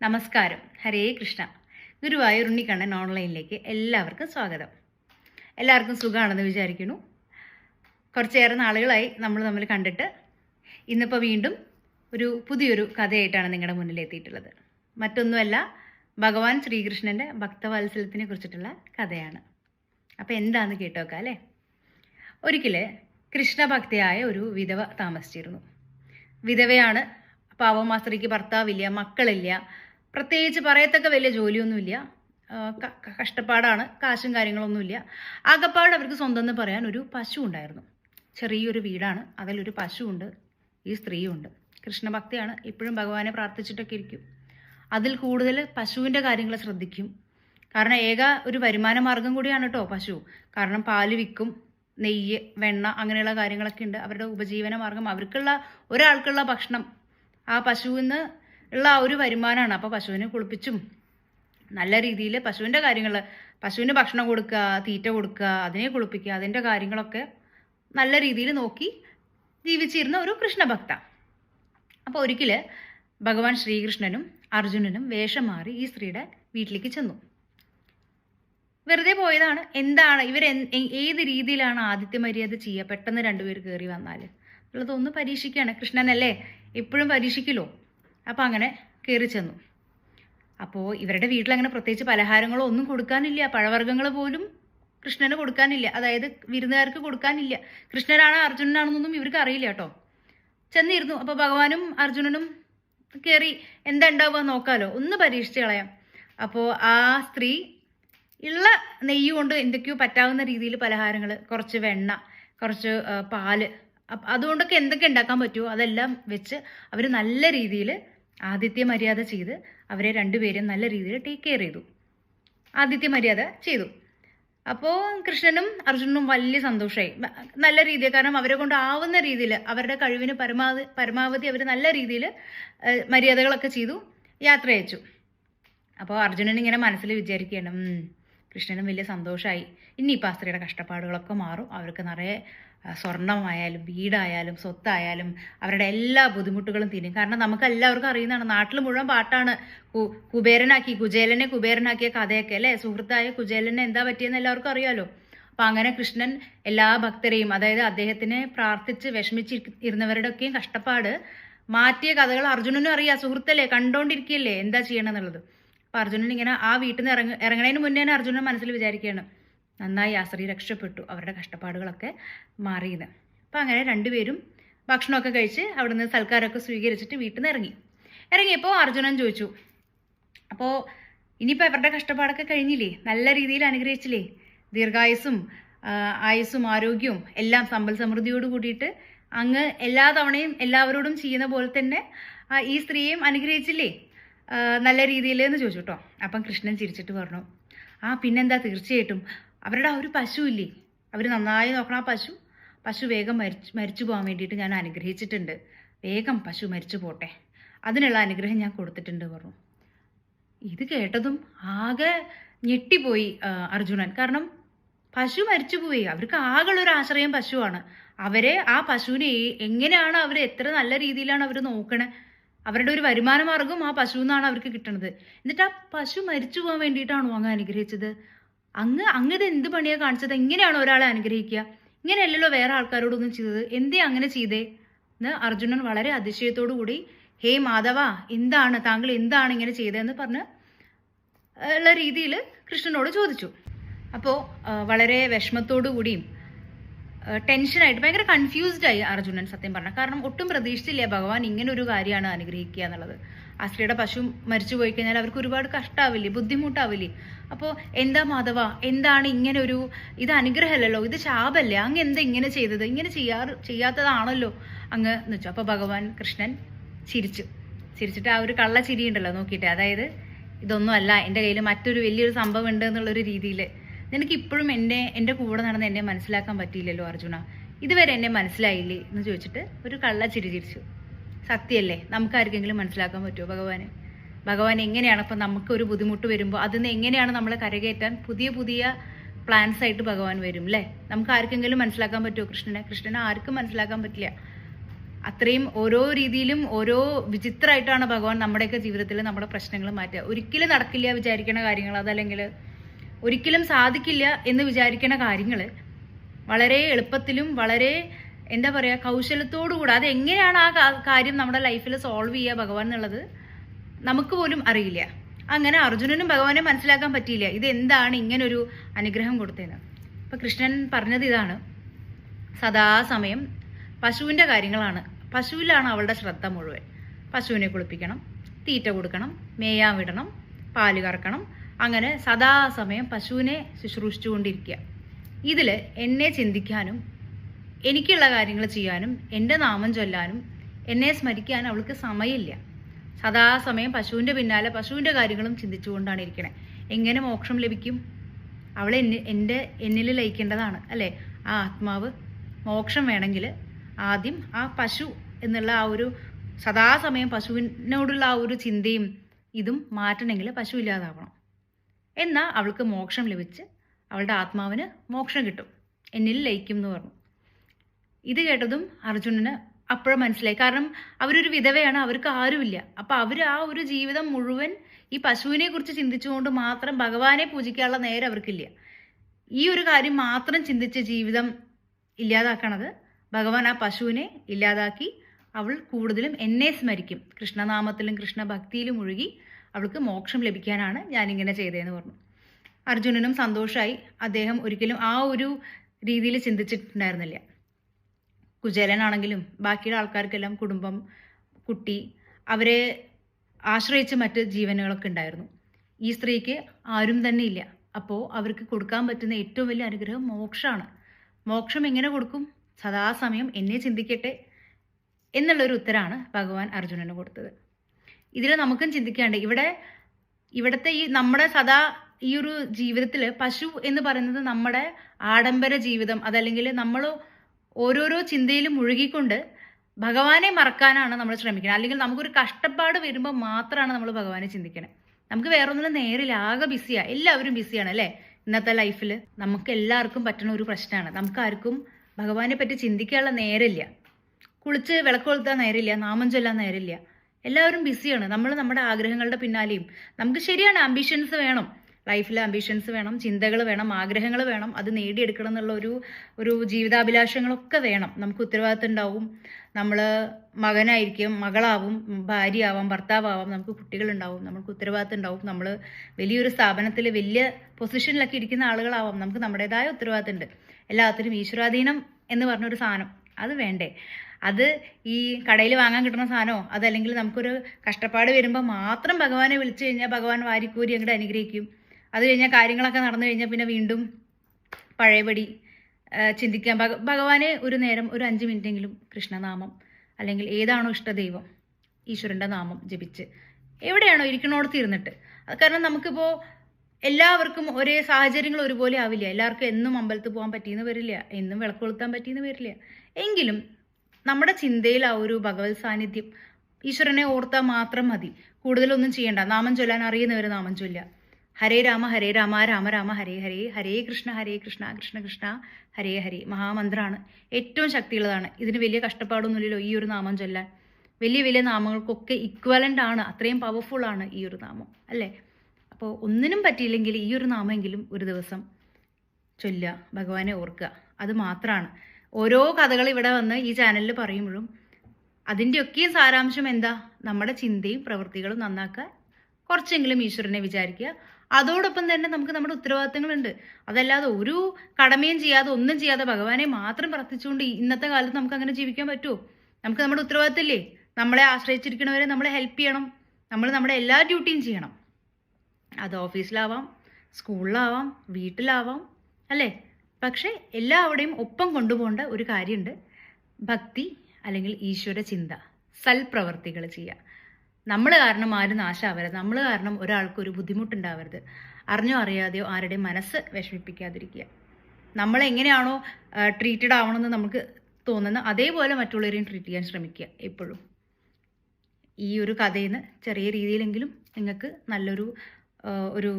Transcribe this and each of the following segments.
നമസ്കാരം. ഹരേ കൃഷ്ണ. ഗുരുവായൂർ ഉണ്ണിക്കണ്ണൻ ഓൺലൈനിലേക്ക് എല്ലാവർക്കും സ്വാഗതം. എല്ലാവർക്കും സുഖമാണെന്ന് വിചാരിക്കുന്നു. കുറച്ചേറെ നാളുകളായി നമ്മൾ തമ്മിൽ കണ്ടിട്ട് ഇന്നിപ്പോൾ വീണ്ടും ഒരു പുതിയൊരു കഥയായിട്ടാണ് നിങ്ങളുടെ മുന്നിൽ എത്തിയിട്ടുള്ളത്. മറ്റൊന്നുമല്ല ഭഗവാൻ ശ്രീകൃഷ്ണന്റെ ഭക്തവാത്സല്യത്തിനെ കുറിച്ചിട്ടുള്ള കഥയാണ്. അപ്പോൾ എന്താന്ന് കേട്ടോക്കാം അല്ലേ? ഒരിക്കൽ കൃഷ്ണഭക്തിയായ ഒരു വിധവ താമസിച്ചിരുന്നു. വിധവയാണ് പാവം ആ ഭർത്താവില്ല മക്കളില്ല പ്രത്യേകിച്ച് പറയത്തക്ക വലിയ ജോലിയൊന്നുമില്ല. കഷ്ടപ്പാടാണ് കാശും കാര്യങ്ങളൊന്നുമില്ല. ആകപ്പാട് അവർക്ക് സ്വന്തം എന്ന് പറയാൻ ഒരു പശു ഉണ്ടായിരുന്നു ചെറിയൊരു വീടാണ് അതിലൊരു പശുവുണ്ട് ഈ സ്ത്രീയുണ്ട്. കൃഷ്ണഭക്തിയാണ് ഇപ്പോഴും ഭഗവാനെ പ്രാർത്ഥിച്ചിട്ടൊക്കെ ഇരിക്കും. അതിൽ കൂടുതൽ പശുവിന്റെ കാര്യങ്ങൾ ശ്രദ്ധിക്കും. കാരണം ഏക ഒരു വരുമാന മാർഗം കൂടിയാണ് കേട്ടോ പശു. കാരണം പാൽ വിൽക്കും നെയ്യ് വെണ്ണ അങ്ങനെയുള്ള കാര്യങ്ങളൊക്കെ ഉണ്ട്. അവരുടെ ഉപജീവന മാർഗം അവർക്കുള്ള ഒരാൾക്കുള്ള ഭക്ഷണം. ആ പശുവിൽ നിന്ന് ഉള്ള ആ ഒരു വരുമാനമാണ് അപ്പോൾ പശുവിനെ കുളിപ്പിച്ചും നല്ല രീതിയിൽ പശുവിന്റെ കാര്യങ്ങൾ പശുവിന് ഭക്ഷണം കൊടുക്കുക തീറ്റ കൊടുക്കുക അതിനെ കുളിപ്പിക്കുക അതിന്റെ കാര്യങ്ങളൊക്കെ നല്ല രീതിയിൽ നോക്കി ജീവിച്ചിരുന്ന ഒരു കൃഷ്ണഭക്ത. അപ്പോൾ ഒരിക്കൽ ഭഗവാൻ ശ്രീകൃഷ്ണനും അർജുനനും വേഷം മാറി ഈ സ്ത്രീയുടെ വീട്ടിലേക്ക് ചെന്നു. വെറുതെ പോയതാണ്. എന്താണ് ഇവർ ഏത് രീതിയിലാണ് ആദിത്യ മര്യാദ ചെയ്യുക പെട്ടെന്ന് രണ്ടുപേർ കയറി വന്നാൽ ഉള്ളതൊന്ന് പരീക്ഷിക്കുകയാണ്. കൃഷ്ണനല്ലേ? എപ്പോഴും പരീക്ഷിക്കലോ? അപ്പോൾ അങ്ങനെ കയറി ചെന്നു. അപ്പോൾ ഇവരുടെ വീട്ടിൽ അങ്ങനെ പ്രത്യേകിച്ച് പലഹാരങ്ങളോ ഒന്നും കൊടുക്കാനില്ല. പഴവർഗങ്ങൾ പോലും കൃഷ്ണന് കൊടുക്കാനില്ല. അതായത് വിരുന്നുകാർക്ക് കൊടുക്കാനില്ല. കൃഷ്ണനാണോ അർജുനനാണെന്നൊന്നും ഇവർക്ക് അറിയില്ല കേട്ടോ. ചെന്നിരുന്നു. അപ്പോൾ ഭഗവാനും അർജുനനും കയറി എന്താ ഉണ്ടാവുക നോക്കാലോ. ഒന്ന് പരീക്ഷിച്ച് കളയാം. അപ്പോൾ ആ സ്ത്രീ ഉള്ള നെയ്യ് കൊണ്ട് എന്തൊക്കെയോ പറ്റാവുന്ന രീതിയിൽ പലഹാരങ്ങൾ കുറച്ച് വെണ്ണ കുറച്ച് പാൽ അതുകൊണ്ടൊക്കെ എന്തൊക്കെ ഉണ്ടാക്കാൻ പറ്റുമോ അതെല്ലാം വെച്ച് അവർ നല്ല രീതിയിൽ ആദിത്യ മര്യാദ ചെയ്ത് അവരെ രണ്ടുപേരും നല്ല രീതിയിൽ ടേക്ക് കെയർ ചെയ്തു. ആദിത്യ മര്യാദ ചെയ്തു. അപ്പോൾ കൃഷ്ണനും അർജുനനും വലിയ സന്തോഷമായി നല്ല രീതിയിൽ കാരണം അവരെ കൊണ്ട് ആവുന്ന രീതിയിൽ അവരുടെ കഴിവിന് പരമാവധി പരമാവധി അവർ നല്ല രീതിയിൽ മര്യാദകളൊക്കെ ചെയ്തു യാത്ര അയച്ചു അപ്പോൾ അർജുനൻ ഇങ്ങനെ മനസ്സിൽ വിചാരിക്കുകയാണ് "ഉം, കൃഷ്ണനും വലിയ സന്തോഷമായി ഇനി ആ അസ്ത്രീയുടെ കഷ്ടപ്പാടുകളൊക്കെ മാറും. അവർക്ക് നിറയെ സ്വർണമായാലും വീടായാലും സ്വത്തായാലും അവരുടെ എല്ലാ ബുദ്ധിമുട്ടുകളും തീരും. കാരണം നമുക്ക് എല്ലാവർക്കും അറിയുന്നതാണ് നാട്ടിൽ മുഴുവൻ പാട്ടാണ്. കുബേരനാക്കി കുജേലനെ കുബേരനാക്കിയ കഥയൊക്കെ അല്ലേ? സുഹൃത്തായ കുജേലനെ എന്താ പറ്റിയെന്ന് എല്ലാവർക്കും അറിയാലോ? അപ്പം അങ്ങനെ കൃഷ്ണൻ എല്ലാ ഭക്തരെയും അതായത് അദ്ദേഹത്തിനെ പ്രാർത്ഥിച്ച് വിഷമിച്ച് ഇരുന്നവരുടെ ഒക്കെയും കഷ്ടപ്പാട് മാറ്റിയ കഥകൾ അർജുനനും അറിയാം. സുഹൃത്തല്ലേ? കണ്ടോണ്ടിരിക്കുകയല്ലേ എന്താ ചെയ്യണമെന്നുള്ളത് അപ്പം അർജുനൻ ഇങ്ങനെ ആ വീട്ടിൽ നിന്ന് ഇറങ്ങ ഇറങ്ങണതിന് മുന്നേ തന്നെ അർജുനൻ മനസ്സിൽ വിചാരിക്കുകയാണ് നന്നായി ആ സ്ത്രീ രക്ഷപ്പെട്ടു അവരുടെ കഷ്ടപ്പാടുകളൊക്കെ മാറിയത് അപ്പം അങ്ങനെ രണ്ടുപേരും ഭക്ഷണമൊക്കെ കഴിച്ച് അവിടുന്ന് സൽക്കാരമൊക്കെ സ്വീകരിച്ചിട്ട് വീട്ടിൽ നിന്ന് ഇറങ്ങി. ഇറങ്ങിയപ്പോൾ അർജുനൻ ചോദിച്ചു അപ്പോൾ ഇനിയിപ്പോൾ അവരുടെ കഷ്ടപ്പാടൊക്കെ കഴിഞ്ഞില്ലേ? നല്ല രീതിയിൽ അനുഗ്രഹിച്ചില്ലേ? ദീർഘായുസും ആയുസ്സും ആരോഗ്യവും എല്ലാം സമ്പൽ സമൃദ്ധിയോട് കൂടിയിട്ട് അങ്ങ് എല്ലാ തവണയും എല്ലാവരോടും ചെയ്യുന്ന പോലെ തന്നെ ഈ സ്ത്രീയെയും അനുഗ്രഹിച്ചില്ലേ? നല്ല രീതിയിൽ എന്ന് ചോദിച്ചു കേട്ടോ അപ്പം കൃഷ്ണൻ ചിരിച്ചിട്ട് പറഞ്ഞു ആ പിന്നെന്താ? തീർച്ചയായിട്ടും. അവരുടെ ആ ഒരു പശു ഇല്ലേ? അവർ നന്നായി നോക്കണം ആ പശു. പശു വേഗം മരിച്ചു മരിച്ചു പോകാൻ വേണ്ടിയിട്ട് ഞാൻ അനുഗ്രഹിച്ചിട്ടുണ്ട്. വേഗം പശു മരിച്ചു പോട്ടെ. അതിനുള്ള അനുഗ്രഹം ഞാൻ കൊടുത്തിട്ടുണ്ട് പറഞ്ഞു. ഇത് കേട്ടതും ആകെ ഞെട്ടിപ്പോയി അർജുനൻ. കാരണം പശു മരിച്ചു പോയി. അവർക്ക് ആകെയുള്ള ഒരു ആശ്രയം പശുവാണ്. അവരെ ആ പശുവിനെ എങ്ങനെയാണ് അവർ എത്ര നല്ല രീതിയിലാണ് അവർ നോക്കണേ? അവരുടെ ഒരു വരുമാന മാർഗം ആ പശു എന്നാണ് അവർക്ക് കിട്ടണത്. എന്നിട്ട് ആ പശു മരിച്ചു പോകാൻ വേണ്ടിയിട്ടാണോ അങ്ങ് അനുഗ്രഹിച്ചത്? അങ്ങ് അങ്ങത് എന്ത് പണിയാ കാണിച്ചത്? എങ്ങനെയാണോ ഒരാളെ അനുഗ്രഹിക്കുക? ഇങ്ങനെയല്ലല്ലോ വേറെ ആൾക്കാരോടൊന്നും ചെയ്തത്. എന്തേ അങ്ങനെ ചെയ്തേ? എന്ന് അർജുനൻ വളരെ അതിശയത്തോടു കൂടി ഹേ മാധവ എന്താണ്? താങ്കൾ എന്താണ് ഇങ്ങനെ ചെയ്തതെന്ന് പറഞ്ഞ് ഉള്ള രീതിയിൽ കൃഷ്ണനോട് ചോദിച്ചു. അപ്പോൾ വളരെ വിഷമത്തോടു കൂടിയും ടെൻഷനായിട്ട് ഭയങ്കര കൺഫ്യൂസ്ഡ് ആയി അർജുനൻ സത്യം പറഞ്ഞ. കാരണം ഒട്ടും പ്രതീക്ഷിച്ചില്ല ഭഗവാൻ ഇങ്ങനെ ഒരു കാര്യമാണ് അനുഗ്രഹിക്കുക എന്നുള്ളത്. അശ്ലിയുടെ പശു മരിച്ചു പോയി കഴിഞ്ഞാൽ അവർക്ക് ഒരുപാട് കഷ്ടാവില്ലേ ബുദ്ധിമുട്ടാവില്ലേ? അപ്പോൾ എന്താ മാധവ എന്താണ് ഇങ്ങനെ ഒരു ഇത് അനുഗ്രഹമല്ലല്ലോ ഇത് ശാപല്ലേ? അങ്ങ് എന്താ ഇങ്ങനെ ചെയ്തത്? ഇങ്ങനെ ചെയ്യാറ് ചെയ്യാത്തതാണല്ലോ. അങ്ങ് എന്ന് വെച്ചു അപ്പോൾ ഭഗവാൻ കൃഷ്ണൻ ചിരിച്ചു. ചിരിച്ചിട്ട് ആ ഒരു കള്ള ചിരി ഉണ്ടല്ലോ നോക്കിയിട്ട്. അതായത് ഇതൊന്നും അല്ല എന്റെ കയ്യിൽ മറ്റൊരു വലിയൊരു സംഭവം ഉണ്ട് എന്നുള്ളൊരു രീതിയിൽ നിനക്ക് ഇപ്പോഴും എന്റെ എന്റെ കൂടെ നടന്ന് എന്നെ മനസ്സിലാക്കാൻ പറ്റിയില്ലല്ലോ അർജുന. ഇതുവരെ എന്നെ മനസ്സിലായില്ലേ എന്ന് ചോദിച്ചിട്ട് ഒരു കള്ള ചിരി ചിരിച്ചു. സത്യമല്ലേ? നമുക്കാർക്കെങ്കിലും മനസ്സിലാക്കാൻ പറ്റുമോ ഭഗവാന്? ഭഗവാൻ എങ്ങനെയാണ് അപ്പം നമുക്ക് ഒരു ബുദ്ധിമുട്ട് വരുമ്പോൾ അതിൽ നിന്ന് എങ്ങനെയാണ് നമ്മളെ കരകയറ്റാൻ പുതിയ പുതിയ പ്ലാൻസ് ആയിട്ട് ഭഗവാൻ വരും അല്ലേ നമുക്ക് ആർക്കെങ്കിലും മനസ്സിലാക്കാൻ പറ്റുമോ കൃഷ്ണനെ? കൃഷ്ണനെ ആർക്കും മനസ്സിലാക്കാൻ പറ്റില്ല. അത്രയും ഓരോ രീതിയിലും ഓരോ വിചിത്രമായിട്ടാണ് ഭഗവാൻ നമ്മുടെയൊക്കെ ജീവിതത്തിൽ നമ്മുടെ പ്രശ്നങ്ങൾ മാറ്റുക. ഒരിക്കലും നടക്കില്ല വിചാരിക്കുന്ന കാര്യങ്ങൾ അതല്ലെങ്കിൽ ഒരിക്കലും സാധിക്കില്ല എന്ന് വിചാരിക്കുന്ന കാര്യങ്ങൾ വളരെ എളുപ്പത്തിലും വളരെ എന്താ പറയുക കൗശലത്തോടു കൂടെ അത് എങ്ങനെയാണ് ആ കാര്യം നമ്മുടെ ലൈഫിൽ സോൾവ് ചെയ്യുക ഭഗവാൻ എന്നുള്ളത് നമുക്ക് പോലും അറിയില്ല. അങ്ങനെ അർജുനനും ഭഗവാനെ മനസ്സിലാക്കാൻ പറ്റിയില്ല. ഇത് എന്താണ് ഇങ്ങനൊരു അനുഗ്രഹം കൊടുത്തതെന്ന്. അപ്പൊ കൃഷ്ണൻ പറഞ്ഞത് ഇതാണ്. സദാസമയം പശുവിന്റെ കാര്യങ്ങളാണ്. പശുവിലാണ് അവളുടെ ശ്രദ്ധ മുഴുവൻ. പശുവിനെ കുളിപ്പിക്കണം തീറ്റ കൊടുക്കണം മേയാൻ വിടണം പാൽ കറക്കണം അങ്ങനെ സദാസമയം പശുവിനെ ശുശ്രൂഷിച്ചുകൊണ്ടിരിക്കുക. ഇതിൽ എന്നെ ചിന്തിക്കാനും എനിക്കുള്ള കാര്യങ്ങൾ ചെയ്യാനും എന്റെ നാമം ചൊല്ലാനും എന്നെ സ്മരിക്കാനും അവൾക്ക് സമയമില്ല. സദാസമയം പശുവിന്റെ പിന്നാലെ പശുവിന്റെ കാര്യങ്ങളും ചിന്തിച്ചുകൊണ്ടാണ് ഇരിക്കണേ. എങ്ങനെ മോക്ഷം ലഭിക്കും? അവൾ എന്നെ എന്റെ എന്നിൽ ലയിക്കേണ്ടതാണ് അല്ലേ? ആ ആത്മാവ് മോക്ഷം വേണമെങ്കിൽ ആദ്യം ആ പശു എന്നുള്ള ആ ഒരു സദാസമയം പശുവിനോടുള്ള ആ ഒരു ചിന്തയും ഇതും മാറ്റണമെങ്കിൽ പശു ഇല്ലാതാവണം. എന്നാൽ അവൾക്ക് മോക്ഷം ലഭിച്ച് അവളുടെ ആത്മാവിന് മോക്ഷം കിട്ടും. എന്നിൽ ലയിക്കും എന്ന് പറഞ്ഞു. ഇത് കേട്ടതും അർജുനന് അപ്പോഴും മനസ്സിലായി. കാരണം അവരൊരു വിധവയാണ് അവർക്ക് ആരുമില്ല. അപ്പൊ അവർ ആ ഒരു ജീവിതം മുഴുവൻ ഈ പശുവിനെ കുറിച്ച് ചിന്തിച്ചുകൊണ്ട് മാത്രം ഭഗവാനെ പൂജിക്കാനുള്ള നേരം അവർക്കില്ല. ഈ ഒരു കാര്യം മാത്രം ചിന്തിച്ച് ജീവിതം ഇല്ലാതാക്കണത് ഭഗവാൻ ആ പശുവിനെ ഇല്ലാതാക്കി അവൾ കൂടുതലും എന്നെ സ്മരിക്കും. കൃഷ്ണനാമത്തിലും കൃഷ്ണഭക്തിയിലും മുഴുകി അവൾക്ക് മോക്ഷം ലഭിക്കാനാണ് ഞാനിങ്ങനെ ചെയ്തതെന്ന് പറഞ്ഞു. അർജുനനും സന്തോഷമായി അദ്ദേഹം ഒരിക്കലും ആ ഒരു രീതിയിൽ ചിന്തിച്ചിട്ടുണ്ടായിരുന്നില്ല. കുചേലനാണെങ്കിലും ബാക്കിയുള്ള ആൾക്കാർക്കെല്ലാം കുടുംബം കുട്ടി അവരെ ആശ്രയിച്ച് മറ്റ് ജീവനുകളൊക്കെ ഉണ്ടായിരുന്നു. ഈ സ്ത്രീക്ക് ആരും തന്നെ ഇല്ല. അപ്പോൾ അവർക്ക് കൊടുക്കാൻ പറ്റുന്ന ഏറ്റവും വലിയ അനുഗ്രഹം മോക്ഷമാണ്. മോക്ഷം എങ്ങനെ കൊടുക്കും? സദാസമയം എന്നെ ചിന്തിക്കട്ടെ എന്നുള്ളൊരു ഉത്തരമാണ് ഭഗവാൻ അർജുനന് കൊടുത്തത്. ഇതിൽ നമുക്കും ചിന്തിക്കാണ്ട് ഇവിടെ ഇവിടുത്തെ ഈ നമ്മുടെ സദാ ഈ ഒരു ജീവിതത്തിൽ പശു എന്ന് പറയുന്നത് നമ്മുടെ ആഡംബര ജീവിതം അതല്ലെങ്കിൽ നമ്മൾ ഓരോരോ ചിന്തയിലും മുഴുകിക്കൊണ്ട് ഭഗവാനെ മറക്കാനാണ് നമ്മൾ ശ്രമിക്കുന്നത്. അല്ലെങ്കിൽ നമുക്കൊരു കഷ്ടപ്പാട് വരുമ്പോൾ മാത്രമാണ് നമ്മൾ ഭഗവാനെ ചിന്തിക്കണേ. നമുക്ക് വേറൊന്നിനും നേരില്ല. ആകെ ബിസിയാണ് എല്ലാവരും ബിസിയാണ് അല്ലേ? ഇന്നത്തെ ലൈഫിൽ നമുക്ക് എല്ലാവർക്കും പറ്റുന്ന ഒരു പ്രശ്നമാണ് നമുക്ക് ആർക്കും ഭഗവാനെ പറ്റി ചിന്തിക്കാനുള്ള നേരമില്ല കുളിച്ച് വിളക്ക് കൊളുത്താൻ നേരമില്ല നാമം ചൊല്ലാൻ നേരമില്ല എല്ലാവരും ബിസിയാണ്. നമ്മൾ നമ്മുടെ ആഗ്രഹങ്ങളുടെ പിന്നാലെയും. നമുക്ക് ശരിയാണ് ആംബിഷൻസ് വേണം. ലൈഫിൽ ആംബിഷൻസ് വേണം ചിന്തകൾ വേണം ആഗ്രഹങ്ങൾ വേണം. അത് നേടിയെടുക്കണം എന്നുള്ള ഒരു ഒരു ജീവിതാഭിലാഷങ്ങളൊക്കെ വേണം. നമുക്ക് ഉത്തരവാദിത്തം ഉണ്ടാവും. നമ്മൾ മകനായിരിക്കും മകളാവും ഭാര്യയാവാം ഭർത്താവാവാം. നമുക്ക് കുട്ടികളുണ്ടാവും. നമുക്ക് ഉത്തരവാദിത്തം ഉണ്ടാവും. നമ്മൾ വലിയൊരു സ്ഥാപനത്തിൽ വലിയ പൊസിഷനിലൊക്കെ ഇരിക്കുന്ന ആളുകളാവാം. നമുക്ക് നമ്മുടേതായ ഉത്തരവാദിത്തം ഉണ്ട്. എല്ലാത്തിനും ഈശ്വരാധീനം എന്ന് പറഞ്ഞൊരു സാധനം. അത് വേണ്ടേ? അത് ഈ കടയിൽ വാങ്ങാൻ കിട്ടുന്ന സാധനമോ? അതല്ലെങ്കിൽ നമുക്കൊരു കഷ്ടപ്പാട് വരുമ്പോൾ മാത്രം ഭഗവാനെ വിളിച്ചു കഴിഞ്ഞാൽ ഭഗവാൻ വാരിക്കൂരി അങ്ങോട്ട് അനുഗ്രഹിക്കും. അത് കഴിഞ്ഞാൽ കാര്യങ്ങളൊക്കെ നടന്നു കഴിഞ്ഞാൽ പിന്നെ വീണ്ടും പഴയപടി ചിന്തിക്കാൻ ഭഗ ഭഗവാനെ ഒരു നേരം ഒരു അഞ്ച് മിനിറ്റ് എങ്കിലും കൃഷ്ണനാമം അല്ലെങ്കിൽ ഏതാണോ ഇഷ്ടദൈവം ഈശ്വരന്റെ നാമം ജപിച്ച് എവിടെയാണോ ഇരിക്കണോടത്ത് ഇരുന്നിട്ട്. അത് കാരണം നമുക്കിപ്പോൾ എല്ലാവർക്കും ഒരേ സാഹചര്യങ്ങൾ ഒരുപോലെ ആവില്ല. എല്ലാവർക്കും എന്നും അമ്പലത്തിൽ പോകാൻ പറ്റിയെന്ന് വരില്ല. എന്നും വിളക്ക് കൊളുത്താൻ പറ്റിയെന്ന് വരില്ല. എങ്കിലും നമ്മുടെ ചിന്തയിൽ ആ ഒരു ഭഗവത് സാന്നിധ്യം ഈശ്വരനെ ഓർത്താൽ മാത്രം മതി. കൂടുതലൊന്നും ചെയ്യണ്ട. നാമം ചൊല്ലാൻ അറിയുന്നവർ നാമം ചൊല്ലുക. ഹരേ രാമ ഹരേ രാമ രാമ രാമ ഹരേ ഹരേ ഹരേ കൃഷ്ണ ഹരേ കൃഷ്ണ കൃഷ്ണ കൃഷ്ണ ഹരേ ഹരേ. മഹാമന്ത്രമാണ് ഏറ്റവും ശക്തിയുള്ളതാണ്. ഇതിന് വലിയ കഷ്ടപ്പാടൊന്നുമില്ലല്ലോ ഈ ഒരു നാമം ചൊല്ലാൻ. വലിയ വലിയ നാമങ്ങൾക്കൊക്കെ ഇക്വലന്റ് ആണ്. അത്രയും പവർഫുൾ ആണ് ഈ ഒരു നാമം. അല്ലേ? അപ്പോൾ ഒന്നിനും പറ്റിയില്ലെങ്കിൽ ഈ ഒരു നാമെങ്കിലും ഒരു ദിവസം ചൊല്ലുക ഭഗവാനെ ഓർക്കുക. അത് മാത്രമാണ് ഓരോ കഥകൾ ഇവിടെ വന്ന് ഈ ചാനലിൽ പറയുമ്പോഴും അതിന്റെയൊക്കെയും സാരാംശം എന്താ? നമ്മുടെ ചിന്തയും പ്രവൃത്തികളും നന്നാക്കാൻ കുറച്ചെങ്കിലും ഈശ്വരനെ വിചാരിക്കുക. അതോടൊപ്പം തന്നെ നമുക്ക് നമ്മുടെ ഉത്തരവാദിത്തങ്ങളുണ്ട്. അതല്ലാതെ ഒരു കടമയും ചെയ്യാതെ ഒന്നും ചെയ്യാതെ ഭഗവാനെ മാത്രം പ്രാർത്ഥിച്ചുകൊണ്ട് ഇന്നത്തെ കാലത്ത് നമുക്ക് അങ്ങനെ ജീവിക്കാൻ പറ്റുമോ നമുക്ക് നമ്മുടെ ഉത്തരവാദിത്തമില്ലേ? നമ്മളെ ആശ്രയിച്ചിരിക്കണവരെ നമ്മളെ ഹെൽപ്പ് ചെയ്യണം. നമ്മൾ നമ്മുടെ എല്ലാ ഡ്യൂട്ടിയും ചെയ്യണം. അത് ഓഫീസിലാവാം സ്കൂളിലാവാം വീട്ടിലാവാം അല്ലേ? പക്ഷേ എല്ലാവരുടെയും ഒപ്പം കൊണ്ടുപോകേണ്ട ഒരു കാര്യമുണ്ട്. ഭക്തി അല്ലെങ്കിൽ ഈശ്വര ചിന്ത സൽപ്രവർത്തികൾ ചെയ്യുക. നമ്മൾ കാരണം ആരും നാശാവരുത്. നമ്മൾ കാരണം ഒരാൾക്ക് ഒരു ബുദ്ധിമുട്ടുണ്ടാവരുത്. അറിഞ്ഞോ അറിയാതെയോ ആരുടെയും മനസ്സ് വിഷമിപ്പിക്കാതിരിക്കുക. നമ്മൾ എങ്ങനെയാണോ ട്രീറ്റഡ് ആവണമെന്ന് നമുക്ക് തോന്നുന്നത് അതേപോലെ മറ്റുള്ളവരെയും ട്രീറ്റ് ചെയ്യാൻ ശ്രമിക്കുക എപ്പോഴും. ഈ ഒരു കഥയിൽ നിന്ന് ചെറിയ രീതിയിലെങ്കിലും നിങ്ങൾക്ക് നല്ലൊരു ഒരു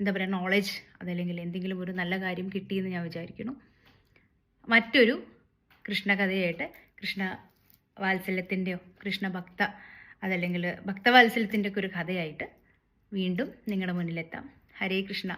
എന്താ പറയുക നോളജ് അതല്ലെങ്കിൽ എന്തെങ്കിലും ഒരു നല്ല കാര്യം കിട്ടിയെന്ന് ഞാൻ വിചാരിക്കുന്നു. മറ്റൊരു കൃഷ്ണകഥയായിട്ട് കൃഷ്ണ വാത്സല്യത്തിന്റെയോ കൃഷ്ണഭക്ത അതല്ലെങ്കിൽ ഭക്തവാത്സല്യത്തിന്റെ ഒക്കെ ഒരു കഥയായിട്ട് വീണ്ടും നിങ്ങളുടെ മുന്നിലെത്താം. ഹരേ കൃഷ്ണ.